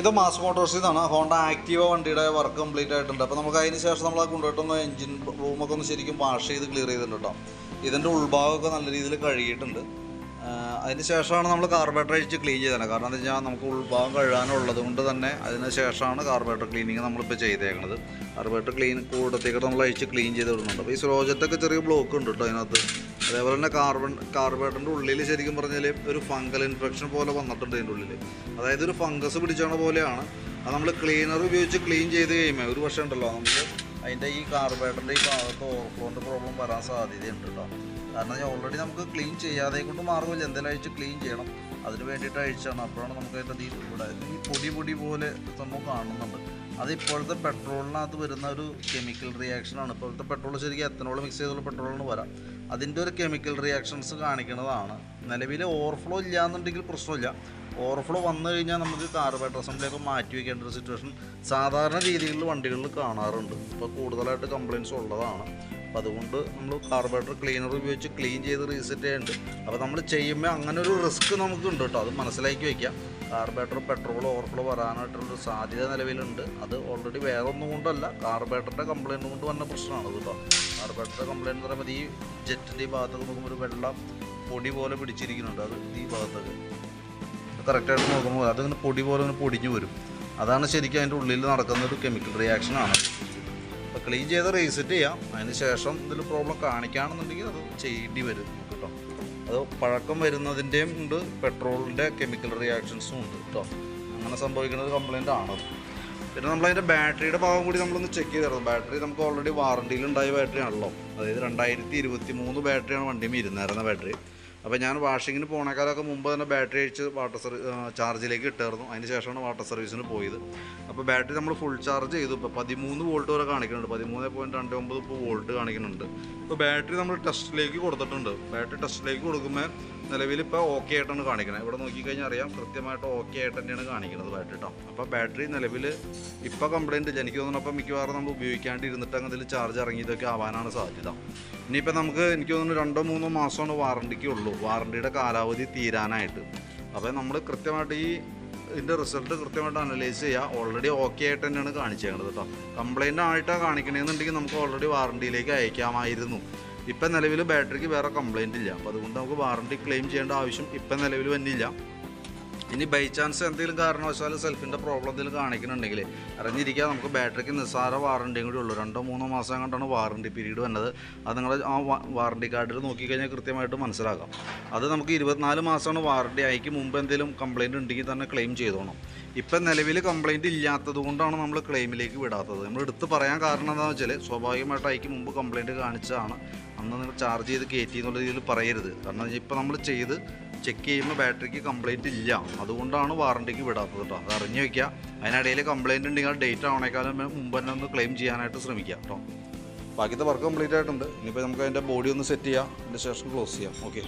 ഇത് മാസ് മോട്ടോഴ്സിൽ നിന്നാണ് ഹോണ്ട ആക്റ്റീവ വണ്ടിയുടെ വർക്ക് കംപ്ലീറ്റ് ആയിട്ടുണ്ട്. അപ്പോൾ നമുക്ക് അതിന് ശേഷം നമ്മൾ കൊണ്ടുപോയിട്ടൊന്ന് എഞ്ചിൻ റൂമൊക്കെ ഒന്ന് ശരിക്കും വാഷ് ചെയ്ത് ക്ലിയർ ചെയ്തിട്ടുണ്ട് കേട്ടോ ഇതിന്റെ ഉൾഭാഗമൊക്കെ നല്ല രീതിയിൽ കഴുകിയിട്ടുണ്ട്. അതിന് ശേഷമാണ് നമ്മൾ കാർബേറ്റർ അഴിച്ച് ക്ലീൻ ചെയ്തത് കാരണം എന്താ വെച്ചാൽ നമുക്ക് ഉൾഭാഗം കഴുകാനുള്ളത് കൊണ്ട് തന്നെ അതിന് ശേഷമാണ് കാർബേറ്റർ ക്ലീനിങ് നമ്മളിപ്പോൾ ചെയ്തേക്കുന്നത് കാർബേറ്റർ ക്ലീൻ കൂടത്തേക്ക് നമ്മൾ അഴിച്ച് ക്ലീൻ ചെയ്ത് വിടുന്നുണ്ട്. അപ്പോൾ ഈ സ്ലോജറ്റൊക്കെ ചെറിയ ബ്ലോക്ക് ഉണ്ട് കേട്ടോ അതിനകത്ത്. അതേപോലെ തന്നെ കാർബൺ കാർബേറ്ററിന്റെ ഉള്ളിൽ ശരിക്കും പറഞ്ഞാൽ ഒരു ഫംഗൽ ഇൻഫെക്ഷൻ പോലെ വന്നിട്ടുണ്ട് അതിന്റെ ഉള്ളിൽ അതായത് ഒരു ഫംഗസ് പിടിച്ചണ പോലെയാണ്. അത് നമ്മൾ ക്ലീനർ ഉപയോഗിച്ച് ക്ലീൻ ചെയ്ത് കഴിയുമ്പോൾ ഒരു പക്ഷേ ഉണ്ടല്ലോ നമുക്ക് അതിന്റെ ഈ കാർബേറ്ററിന്റെ ഈ ഭാഗത്ത് ഓവർഫ്ലോന്റെ പ്രോബ്ലം വരാൻ സാധ്യതയുണ്ട് കേട്ടോ കാരണം ഓൾറെഡി നമുക്ക് ക്ലീൻ ചെയ്യാതെ കൊണ്ട് മാർഗമില്ല എന്തെങ്കിലും അഴിച്ച് ക്ലീൻ ചെയ്യണം. അതിന് വേണ്ടിയിട്ട് അഴിച്ചാണ്. അപ്പോഴാണ് നമുക്ക് അതിന്റെ ഇവിടെ ഈ പൊടി പൊടി പോലെ സംഭവം കാണുന്നുണ്ട്. അത് ഇപ്പോഴത്തെ പെട്രോളിനകത്ത് വരുന്ന ഒരു കെമിക്കൽ റിയാക്ഷനാണ് ഇപ്പോഴത്തെ പെട്രോൾ ശരിക്കും എത്തനോൾ മിക്സ് ചെയ്തുള്ള പെട്രോളിന് വരാം. അതിന്റെ ഒരു കെമിക്കൽ റിയാക്ഷൻസ് കാണിക്കുന്നതാണ് നിലവിൽ ഓവർഫ്ലോ ഇല്ല എന്നുണ്ടെങ്കിൽ പ്രശ്നമില്ല. ഓവർഫ്ലോ വന്നു കഴിഞ്ഞാൽ നമുക്ക് കാർബേറ്റർ അസംബ്ലിയൊക്കെ മാറ്റി വയ്ക്കേണ്ട ഒരു സിറ്റുവേഷൻ സാധാരണ രീതികളിൽ വണ്ടികളിൽ കാണാറുണ്ട്. ഇപ്പോൾ കൂടുതലായിട്ട് കംപ്ലയിൻസ് ഉള്ളതാണ്. അപ്പോൾ അതുകൊണ്ട് നമ്മൾ കാർബറേറ്റർ ക്ലീനർ ഉപയോഗിച്ച് ക്ലീൻ ചെയ്ത് റീസെറ്റ് ചെയ്യുന്നുണ്ട് അപ്പോൾ നമ്മൾ ചെയ്യുമ്പോൾ അങ്ങനെ ഒരു റിസ്ക് നമുക്കുണ്ട് കേട്ടോ. അത് മനസ്സിലാക്കി വയ്ക്കാം കാർബറേറ്റർ പെട്രോൾ ഓവർഫ്ലോ വരാനായിട്ടുള്ളൊരു സാധ്യത നിലവിലുണ്ട്. അത് ഓൾറെഡി വേറെ ഒന്നും കൊണ്ടല്ല. കാർബറേറ്ററിന്റെ കംപ്ലയിന്റ് കൊണ്ട് വന്ന പ്രശ്നമാണ് കേട്ടോ. കാർബറേറ്ററിന്റെ കംപ്ലയിന്റ് എന്ന് പറയുമ്പോൾ ഈ ജെറ്റിന്റെ ഈ ഭാഗത്തൊക്കെ നോക്കുമ്പോൾ ഒരു വെള്ളം പൊടി പോലെ പിടിച്ചിരിക്കുന്നുണ്ട്. അത് ഈ ഭാഗത്തൊക്കെ. കറക്റ്റായിട്ട് നോക്കുമ്പോൾ അതിങ്ങനെ പൊടി പോലെ ഇങ്ങനെ പൊടിഞ്ഞു വരും. അതാണ് ശരിക്കും അതിന്റെ ഉള്ളിൽ നടക്കുന്ന ഒരു കെമിക്കൽ റിയാക്ഷനാണ് അപ്പോൾ ക്ലീൻ ചെയ്ത് റീസെറ്റ് ചെയ്യാം. അതിന് ശേഷം ഇതിൽ പ്രോബ്ലം കാണിക്കുകയാണെന്നുണ്ടെങ്കിൽ അത് ചെയ്യേണ്ടി വരും കേട്ടോ. അത് പഴക്കം വരുന്നതിന്റെയും ഉണ്ട് പെട്രോളിന്റെ കെമിക്കൽ റിയാക്ഷൻസും ഉണ്ട് കേട്ടോ. അങ്ങനെ സംഭവിക്കുന്ന ഒരു കംപ്ലൈന്റ് ആണത് പിന്നെ നമ്മളതിന്റെ ബാറ്ററിയുടെ ഭാഗം കൂടി നമ്മളൊന്ന് ചെക്ക് ചെയ്തിരുന്നു ബാറ്ററി നമുക്ക് ഓൾറെഡി വാറണ്ടിയിലുണ്ടായ ബാറ്ററി ആണല്ലോ. അതായത് രണ്ടായിരത്തി ഇരുപത്തി മൂന്ന് ബാറ്ററിയാണ് വണ്ടിയിൽ ഇരുന്നായിരുന്ന ബാറ്ററി അപ്പോൾ ഞാൻ വാഷിങ്ങിന് പോണേക്കാലൊക്കെ മുമ്പ് തന്നെ ബാറ്ററി അഴിച്ച് വാട്ടർ സർവീ ചാർജിലേക്ക് ഇട്ടായിരുന്നു. അതിന് ശേഷമാണ് വാട്ടർ സർവീസിന് പോയത്. അപ്പോൾ ബാറ്ററി നമ്മൾ ഫുൾ ചാർജ് ചെയ്തു. ഇപ്പോൾ പതിമൂന്ന് വോൾട്ട് വരെ കാണിക്കുന്നുണ്ട്. പതിമൂന്ന് പോയിന്റ് രണ്ട് ഒമ്പത് ഇപ്പോൾ വോൾട്ട് കാണിക്കുന്നുണ്ട്. ഇപ്പോൾ ബാറ്ററി നമ്മൾ ടെസ്റ്റിലേക്ക് കൊടുത്തിട്ടുണ്ട്. ബാറ്ററി ടെസ്റ്റിലേക്ക് കൊടുക്കുമ്പോൾ നിലവിൽ ഇപ്പോൾ ഓക്കെ ആയിട്ടാണ് കാണിക്കുന്നത് ഇവിടെ നോക്കിക്കഴിഞ്ഞാൽ അറിയാം കൃത്യമായിട്ട് ഓക്കെ ആയിട്ട് തന്നെയാണ് കാണിക്കുന്നത് ബാറ്ററി കേട്ടോ അപ്പോൾ ബാറ്ററി നിലവിൽ ഇപ്പോൾ കംപ്ലൈന്റ് ഇല്ല. എനിക്ക് തോന്നുന്നു അപ്പോൾ മിക്കവാറും നമ്മൾ ഉപയോഗിക്കാണ്ടിരുന്നിട്ട് അങ്ങനെ ചാർജ് ഇറങ്ങിയതൊക്കെ ആവാനാണ് സാധ്യത. ഇനിയിപ്പോൾ നമുക്ക് എനിക്ക് തോന്നുന്നു രണ്ടോ മൂന്നോ മാസമാണ് വാറണ്ടിക്ക് ഉള്ളൂ. വാറണ്ടിയുടെ കാലാവധി തീരാനായിട്ട്. അപ്പോൾ നമ്മൾ കൃത്യമായിട്ട് ഈ ഇതിന്റെ റിസൾട്ട് കൃത്യമായിട്ട് അനലൈസ് ചെയ്യുക ഓൾറെഡി ഓക്കെ ആയിട്ട് തന്നെയാണ് കാണിച്ചേക്കുന്നത് കേട്ടോ കംപ്ലൈന്റ് ആയിട്ടാണ് കാണിക്കണമെന്നുണ്ടെങ്കിൽ നമുക്ക് ഓൾറെഡി വാറണ്ടിയിലേക്ക് അയക്കാമായിരുന്നു. ഇപ്പം നിലവിൽ ബാറ്ററിക്ക് വേറെ കംപ്ലൈന്റ് ഇല്ല. അപ്പോൾ അതുകൊണ്ട് നമുക്ക് വാറണ്ടി ക്ലെയിം ചെയ്യേണ്ട ആവശ്യം ഇപ്പം നിലവിൽ വന്നില്ല. ഇനി ബൈ ചാൻസ് എന്തെങ്കിലും കാരണവശാലും സെൽഫിന്റെ പ്രോബ്ലം എന്തെങ്കിലും കാണിക്കുന്നുണ്ടെങ്കിൽ അറിഞ്ഞിരിക്കുക. നമുക്ക് ബാറ്ററിക്ക് നിസ്സാര വാറണ്ടിയും കൂടി ഉള്ളൂ. രണ്ടോ മൂന്നോ മാസം കണ്ടാണ് വാറണ്ടി പീരീഡ് വന്നത്. അത് നിങ്ങൾ ആ വാറണ്ടി കാർഡിൽ നോക്കിക്കഴിഞ്ഞാൽ കൃത്യമായിട്ട് മനസ്സിലാക്കാം. അത് നമുക്ക് ഇരുപത്തിനാല് മാസമാണ് വാറണ്ടി ആയിക്ക് മുമ്പ് എന്തെങ്കിലും കംപ്ലയിന്റ് ഉണ്ടെങ്കിൽ തന്നെ ക്ലെയിം ചെയ്തോണം. ഇപ്പം നിലവിൽ കംപ്ലയിന്റ് ഇല്ലാത്തത് കൊണ്ടാണ് നമ്മൾ ക്ലെയിമിലേക്ക് വിടാത്തത്. നമ്മൾ എടുത്ത് പറയാൻ കാരണം എന്താണെന്ന് വെച്ചാൽ സ്വാഭാവികമായിട്ട് അയക്ക് മുമ്പ് കംപ്ലയിന്റ് കാണിച്ചതാണ്. അന്ന് നിങ്ങൾ ചാർജ് ചെയ്ത് കയറ്റി എന്നുള്ള രീതിയിൽ പറയരുത്. കാരണം ഇപ്പം നമ്മൾ ചെയ്ത് ചെക്ക് ചെയ്യുമ്പോൾ ബാറ്ററിക്ക് കംപ്ലൈന്റ് ഇല്ല. അതുകൊണ്ടാണ് വാറണ്ടിക്ക് വിടാത്തത് കേട്ടോ അത് അറിഞ്ഞു വയ്ക്കുക അതിനിടയിൽ കംപ്ലൈന്റ് ഉണ്ടെങ്കിൽ ഡേറ്റ് ആവണേക്കാളും മുമ്പ് തന്നെ ഒന്ന് ക്ലെയിം ചെയ്യാനായിട്ട് ശ്രമിക്കുക കേട്ടോ ബാക്കിയത്തെ വർക്ക് കംപ്ലീറ്റ് ആയിട്ടുണ്ട്. ഇനിയിപ്പോൾ നമുക്ക് അതിന്റെ ബോഡി ഒന്ന് സെറ്റ് ചെയ്യാം. അതിന്റെ ശേഷം ക്ലോസ് ചെയ്യാം. ഓക്കെ